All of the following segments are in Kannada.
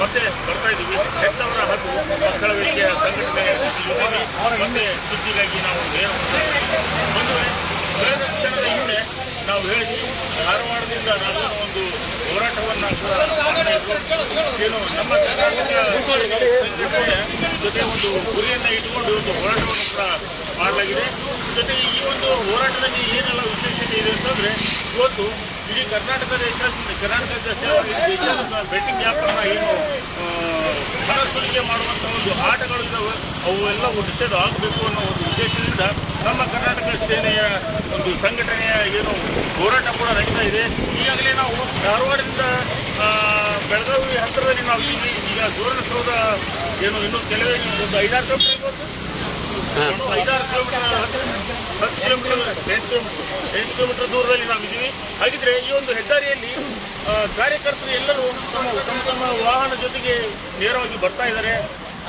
ಮತ್ತೆ ಬರ್ತಾ ಇದ್ದೀವಿ ಹೆತ್ತವರ ಹಕ್ಕು ಮಕ್ಕಳ ವೇದಿಕೆಯ ಸಂಘಟನೆ ಜೊತೆಯಲ್ಲಿ ಮತ್ತೆ ಸುದ್ದಿಗಾಗಿ ನಾವು ನೇರ ಕಳೆದ ಕ್ಷಣದ ಹಿಂದೆ ನಾವು ಹೇಳಿದ್ವಿ ಧಾರವಾಡದಿಂದ ನಾವು ಒಂದು ಹೋರಾಟವನ್ನು. ಏನು ನಮ್ಮ ಜೊತೆ ಒಂದು ಗುರಿಯನ್ನು ಇಟ್ಕೊಂಡು ಒಂದು ಹೋರಾಟವನ್ನು ಕೂಡ ಮಾಡಲಾಗಿದೆ ಜೊತೆ ಈ ಒಂದು ಹೋರಾಟದಲ್ಲಿ ಏನೆಲ್ಲ ವಿಶೇಷತೆ ಇದೆ ಅಂತಂದ್ರೆ, ಇವತ್ತು ಇಡೀ ಕರ್ನಾಟಕ ದೇಶ ಕರ್ನಾಟಕ ಬೆಟ್ಟಿಂಗ್ ಆ್ಯಪನ್ನು ಏನು ಹಣ ಸುಲಿಗೆ ಮಾಡುವಂಥ ಒಂದು ಆಟಗಳು ಇದ್ದಾವೆ ಎಲ್ಲ ನಿಷೇಧ ಆಗಬೇಕು ಅನ್ನೋ ಒಂದು ಉದ್ದೇಶದಿಂದ ನಮ್ಮ ಕರ್ನಾಟಕ ಸೇನೆಯ ಒಂದು ಸಂಘಟನೆಯ ಏನು ಹೋರಾಟ ಕೂಡ ನಡೀತಾ ಇದೆ. ಈಗಾಗಲೇ ನಾವು ಧಾರವಾಡದಿಂದ ಬೆಳಗಾವಿ ಹತ್ತಿರದಲ್ಲಿ ನಾವು ಇದ್ದೀವಿ. ಈಗ ಸುವರ್ಣಸೌಧ ಏನು ಇನ್ನೂ ಕೆಲವೇ ಒಂದು ಐದಾರು ಕಿಲೋಮೀಟರ್ ಐದಾರು ಕಿಲೋಮೀಟರ್ ಹತ್ತು ಕಿಲೋಮೀಟರ್ ಎಂಟು ಎಂಟು ಕಿಲೋಮೀಟರ್ ದೂರದಲ್ಲಿ ನಾವು ಇದ್ದೀವಿ ಹಾಗಿದ್ರೆ ಈ ಒಂದು ಹೆದ್ದಾರಿಯಲ್ಲಿ ಕಾರ್ಯಕರ್ತರು ಎಲ್ಲರೂ ತಮ್ಮ ತಮ್ಮ ತಮ್ಮ ವಾಹನ ಜೊತೆಗೆ ನೇರವಾಗಿ ಬರ್ತಾ ಇದ್ದಾರೆ.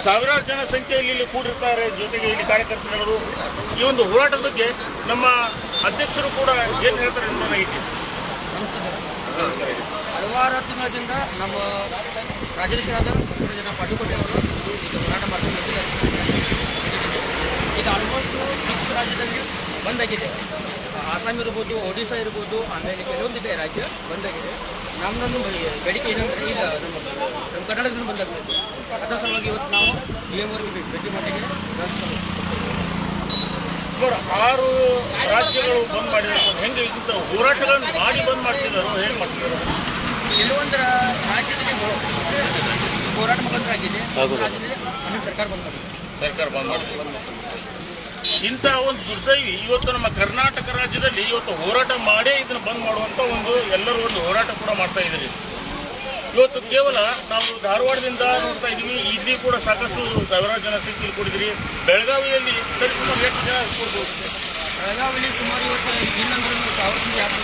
ಸಾವಿರಾರು ಜನ ಸಂಖ್ಯೆಯಲ್ಲಿ ಇಲ್ಲಿ ಕೂಡಿರ್ತಾರೆ. ಜೊತೆಗೆ ಇಲ್ಲಿ ಕಾರ್ಯಕರ್ತರು ಈ ಒಂದು ಹೋರಾಟದ ಬಗ್ಗೆ ನಮ್ಮ ಅಧ್ಯಕ್ಷರು ಕೂಡ ಏನು ಹೇಳ್ತಾರೆ ಅನ್ನೋದನ್ನ ಇಟ್ಟು ಹಲವಾರು ತಿಂಗಳಿಂದ ನಮ್ಮ ಬಸವರಾಜ ಜನ ಪಾಟೀಲ್ ಅವರು ಹೋರಾಟ ಮಾಡ್ತಾ ಈಗ ಆಲ್ಮೋಸ್ಟ್ ಸಿಕ್ಸ್ ರಾಜ್ಯದಲ್ಲಿ ಬಂದಾಗಿದೆ. ಆಸಾಮ್ ಇರ್ಬೋದು ಒಡಿಶಾ ಇರ್ಬೋದು ಆಮೇಲೆ ಕೆಲವೊಂದಿದೆ ರಾಜ್ಯ ಬಂದಾಗಿದೆ. ನಮ್ಮನ್ನು ಬೇಡಿಕೆ ಏನಂದ್ರೆ ಈಗ ನಮ್ಮ ನಮ್ಮ ಕರ್ನಾಟಕದಿಂದ ಬಂದಾಗಬೇಕು ಅದರ ಸಲುವಾಗಿ ಇವತ್ತು ನಾವು ಸಿ ಎಂ ಅವರಿಗೆ ಭೇಟಿ ಮಾಡಿಗೆ ಆರು ರಾಜ್ಯಗಳು ಬಂದ್ ಮಾಡಿದ್ರು ಹೆಂಗೆ ಇಂಥ ಹೋರಾಟಗಳನ್ನು ಮಾಡಿ ಬಂದ್ ಮಾಡ್ತಿದ್ದಾರೆ ಹೇಗೆ ಮಾಡ್ತಿದ್ದಾರೆ? ಕೆಲವೊಂದು ರಾಜ್ಯದಲ್ಲಿ ಹೋರಾಟ ಮುಖಾಂತರ ಆಗಿದೆ. ಸರ್ಕಾರ ಬಂದ್ ಮಾಡಿದೆ. ಸರ್ಕಾರ ಬಂದ್ ಮಾಡಿದೆ. ಇಂಥ ಒಂದು ದುರ್ದೈವಿ ಇವತ್ತು ನಮ್ಮ ಕರ್ನಾಟಕ ರಾಜ್ಯದಲ್ಲಿ ಇವತ್ತು ಹೋರಾಟ ಮಾಡೇ ಇದನ್ನು ಬಂದ್ ಮಾಡುವಂಥ ಒಂದು ಎಲ್ಲರೂ ಒಂದು ಹೋರಾಟ ಕೂಡ ಮಾಡ್ತಾ ಇದ್ದೀರಿ. ಇವತ್ತು ಕೇವಲ ನಾವು ಧಾರವಾಡದಿಂದ ನೋಡ್ತಾ ಇದ್ದೀವಿ, ಇಲ್ಲಿ ಕೂಡ ಸಾಕಷ್ಟು ಸಾವಿರಾರು ಜನ ಸಿಕ್ಕಿ ಕೊಡಿದ್ರಿ. ಬೆಳಗಾವಿಯಲ್ಲಿ ಸರಿಸುಮಾರು ಎಷ್ಟು ಜನ ಕೊಡ್ಬೋದು ಬೆಳಗಾವಿಯಲ್ಲಿ ಸುಮಾರು ಇವತ್ತು ಇನ್ನೊಂದು ಸಾವಿರದಿಂದ ಎರಡು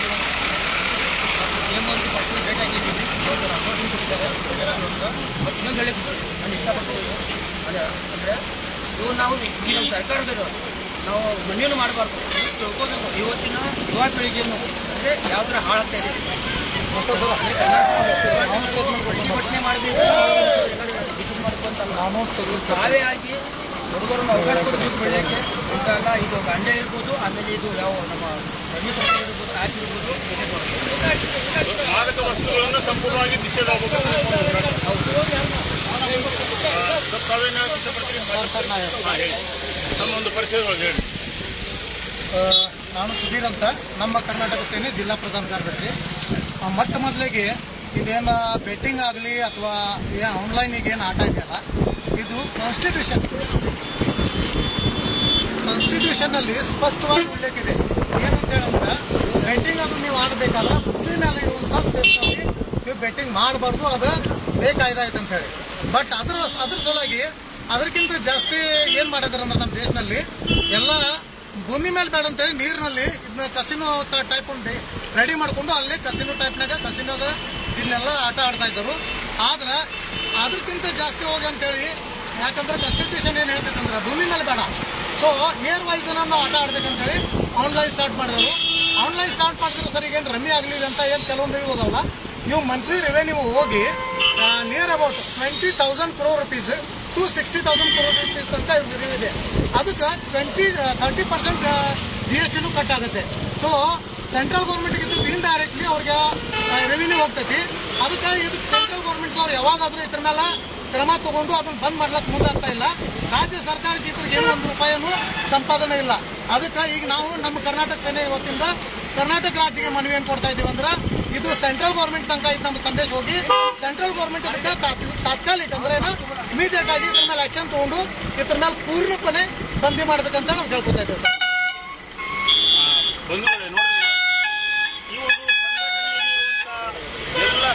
ಇನ್ನೊಂದು ಹೇಳಿದ್ರು ನಾನು ಇಷ್ಟಪಡ್ತೀನಿ ಅಂದರೆ ಇವು ನಾವು ಈ ನಮ್ಮ ಸರ್ಕಾರದವರು ನಾವು ಮನೆಯನ್ನು ಮಾಡಬಾರ್ದು. ತಿಳ್ಕೋಬೇಕು ಇವತ್ತಿನ ಯುವ ಪೀಳಿಗೆಯನ್ನು ಅಂದರೆ ಯಾವ ಥರ ಹಾಳಾಗ್ತಾ ಇದೆ. ಪ್ರತಿಭಟನೆ ಮಾಡಬೇಕು. ತಾವೇ ಆಗಿ ಹುಡುಗರನ್ನು ಅವಕಾಶ ಕೊಡಬೇಕು ಬೆಳೆಯೋಕ್ಕೆ. ಇಂಥಲ್ಲ ಇದು ಗಂಜಾ ಇರ್ಬೋದು ಆಮೇಲೆ ಇದು ಯಾವ ನಮ್ಮ ಸರ್ಕಾರ ಇರ್ಬೋದು ಆ್ಯಪ್ ಇರ್ಬೋದು ಮಾದಕ ವಸ್ತುಗಳನ್ನು ಸಂಪೂರ್ಣವಾಗಿ ನಿಷೇಧ ಹೌದು. ತಾವೇನು ಹೇಳಕ್ ಹೇಳಿ. ನಾನು ಸುಧೀರ್ ಅಂತ. ನಮ್ಮ ಕರ್ನಾಟಕ ಸೇನೆ ಜಿಲ್ಲಾ ಪ್ರಧಾನ ಕಾರ್ಯದರ್ಶಿ. ಮೊಟ್ಟ ಮೊದಲಿಗೆ ಇದೇನು ಬೆಟ್ಟಿಂಗ್ ಆಗಲಿ ಅಥವಾ ಆನ್ಲೈನ್ ಆನ್ಲೈನಿಗೆ ಏನು ಆಟ ಇದೆಯಲ್ಲ ಇದು ಕಾನ್ಸ್ಟಿಟ್ಯೂಷನ್ ಕಾನ್ಸ್ಟಿಟ್ಯೂಷನ್ನಲ್ಲಿ ಸ್ಪಷ್ಟವಾಗಿ ಉಲ್ಲೇಖ ಇದೆ ಏನಂತ ಹೇಳಿದ್ರೆ ಬೆಟ್ಟಿಂಗ್ ಅನ್ನು ನೀವು ಆಡಬೇಕಲ್ಲ ಭೂಮಿ ಮೇಲೆ ಇರುವಂಥ ಸ್ಪೇಸ್ನಲ್ಲಿ ನೀವು ಬೆಟ್ಟಿಂಗ್ ಮಾಡಬಾರ್ದು ಅದು ಬೇಕಾಯ್ದಾಯ್ತು ಅಂತ ಹೇಳಿ. ಬಟ್ ಅದರ ಅದ್ರ ಸಲುವಾಗಿ ಅದಕ್ಕಿಂತ ಜಾಸ್ತಿ ಏನು ಮಾಡಿದಾರೆ ಅಂದ್ರೆ ನಮ್ಮ ದೇಶದಲ್ಲಿ ಎಲ್ಲ ಭೂಮಿ ಮೇಲೆ ಬೇಡ ಅಂತೇಳಿ ನೀರಿನಲ್ಲಿ ಇದನ್ನ ಕಸಿನೋ ಟೈಪ್ ಉಂಡಿ ರೆಡಿ ಮಾಡಿಕೊಂಡು ಅಲ್ಲಿ ಕಸಿನೋ ಟೈಪ್ನಾಗ ಕಸಿನೋದ ಇದನ್ನೆಲ್ಲ ಆಟ ಆಡ್ತಾ ಇದ್ದರು. ಆದ್ರೆ ಅದಕ್ಕಿಂತ ಜಾಸ್ತಿ ಹೋಗಿ ಅಂತೇಳಿ ಯಾಕಂದ್ರೆ ಕಾನ್ಸ್ಟಿಟ್ಯೂಷನ್ ಏನು ಹೇಳ್ತೈತೆ ಅಂದ್ರೆ ಭೂಮಿ ಮೇಲೆ ಬೇಡ. ಸೊ ಏರ್ ವೈಸ್ ನಾವು ಆಟ ಆಡ್ಬೇಕಂತೇಳಿ ಆನ್ಲೈನ್ ಸ್ಟಾರ್ಟ್ ಮಾಡಿದ್ರು. ಆನ್ಲೈನ್ ಸ್ಟಾರ್ಟ್ ಮಾಡಿದ್ರೆ ಸರ್ ಈಗೇನು ರಮ್ಮಿ ಆಗಲಿಲ್ಲ ಅಂತ ಏನು ಕೆಲವೊಂದು ಇರೋದಲ್ಲ ನೀವು ಮಂತ್ಲಿ ರೆವೆನ್ಯೂ ಹೋಗಿ near about twenty thousand crore rupees to sixty thousand crore rupees ಅಂತ ಇದೆ ಅದಕ್ಕೆ twenty thirty percent G S ಟಿನೂ cut ಆಗುತ್ತೆ. ಸೊ ಸೆಂಟ್ರಲ್ ಗೌರ್ಮೆಂಟ್ಗೆ ಇದ್ದದ್ದು ಇಂಡೈರೆಕ್ಟ್ಲಿ ಅವ್ರಿಗೆ ರೆವಿನ್ಯೂ ಹೋಗ್ತೈತಿ. ಅದಕ್ಕೆ ಇದಕ್ಕೆ ಸೆಂಟ್ರಲ್ ಗೌರ್ಮೆಂಟ್ನವ್ರು ಯಾವಾಗಾದರೂ ಇದ್ರ ಮೇಲೆ ಕ್ರಮ ತಗೊಂಡು ಅದನ್ನು ಬಂದ್ ಮಾಡ್ಲಿಕ್ಕೆ ಮುಂದಾಗ್ತಾ ಇಲ್ಲ. ರಾಜ್ಯ ಸರ್ಕಾರಕ್ಕೆ ಇದ್ರಿಗೆ ಏನೂ ಒಂದು ರೂಪಾಯಿನೂ ಸಂಪಾದನೆ ಇಲ್ಲ. ಅದಕ್ಕೆ ಈಗ ನಾವು ನಮ್ಮ ಕರ್ನಾಟಕ ಸೇನೆ ಇವತ್ತಿಂದ ಕರ್ನಾಟಕ ರಾಜ್ಯಕ್ಕೆ ಮನವಿ ಏನು ಕೊಡ್ತಾ ಇದ್ದೀವಿ ಅಂದ್ರೆ, ಇದು ಸೆಂಟ್ರಲ್ ಗೌರ್ಮೆಂಟ್ ತನಕ ಇದು ನಮ್ಮ ಸಂದೇಶ ಹೋಗಿ ಸೆಂಟ್ರಲ್ ಗೌರ್ಮೆಂಟ್ ಅದಕ್ಕೆ ತಾತ್- ತಾತ್ಕಾಲಿಕ ಅಂದ್ರೆ ಏನು ಇಮಿಡಿಯೇಟ್ ಆಗಿ ಇದ್ರ ಮೇಲೆ ಆಕ್ಷನ್ ತಗೊಂಡು ಇದ್ರ ಮೇಲೆ ಪೂರ್ಣಪನೆ ಬಂದಿ ಮಾಡ್ಬೇಕಂತ ನಾವು ಕೇಳ್ಕೊತಾ ಇದ್ದೇವೆ ಸರ್.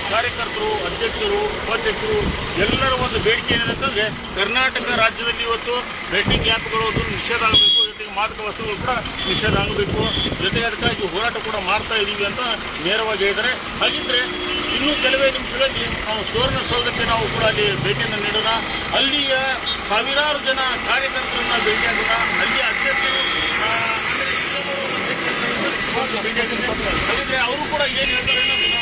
ಕಾರ್ಯಕರ್ತರು, ಅಧ್ಯಕ್ಷರು, ಉಪಾಧ್ಯಕ್ಷರು, ಎಲ್ಲರ ಒಂದು ಬೇಡಿಕೆ ಏನಿದೆ ಅಂತಂದ್ರೆ ಕರ್ನಾಟಕ ರಾಜ್ಯದಲ್ಲಿ ಇವತ್ತು ಬೆಟ್ಟಿಂಗ್ ಆ್ಯಪ್ಗಳು ಅದು ನಿಷೇಧ ಆಗಬೇಕು. ಮಾದಕ ವಸ್ತುಗಳು ಕೂಡ ನಿಷೇಧ ಆಗಬೇಕು ಜೊತೆಗೆ ಅದಕ್ಕಾಗಿ ಹೋರಾಟ ಕೂಡ ಮಾಡ್ತಾ ಇದ್ದೀವಿ ಅಂತ ನೇರವಾಗಿ ಹೇಳಿದ್ದಾರೆ. ಹಾಗಿದ್ರೆ ಇನ್ನೂ ಕೆಲವೇ ನಿಮಿಷಗಳಲ್ಲಿ ನಾವು ಸುವರ್ಣ ಸೌಧಕ್ಕೆ ನಾವು ಕೂಡ ಅಲ್ಲಿ ಭೇಟಿಯನ್ನು ನೀಡೋಣ. ಅಲ್ಲಿಯ ಸಾವಿರಾರು ಜನ ಕಾರ್ಯಕರ್ತರನ್ನ ಭೇಟಿಯಾಗೋಣ ಅಲ್ಲಿಯ ಅಧ್ಯಕ್ಷರು ಆ, ಹಾಗಿದ್ರೆ ಅವರು ಕೂಡ ಏನು ಹೇಳ್ತಾರೆ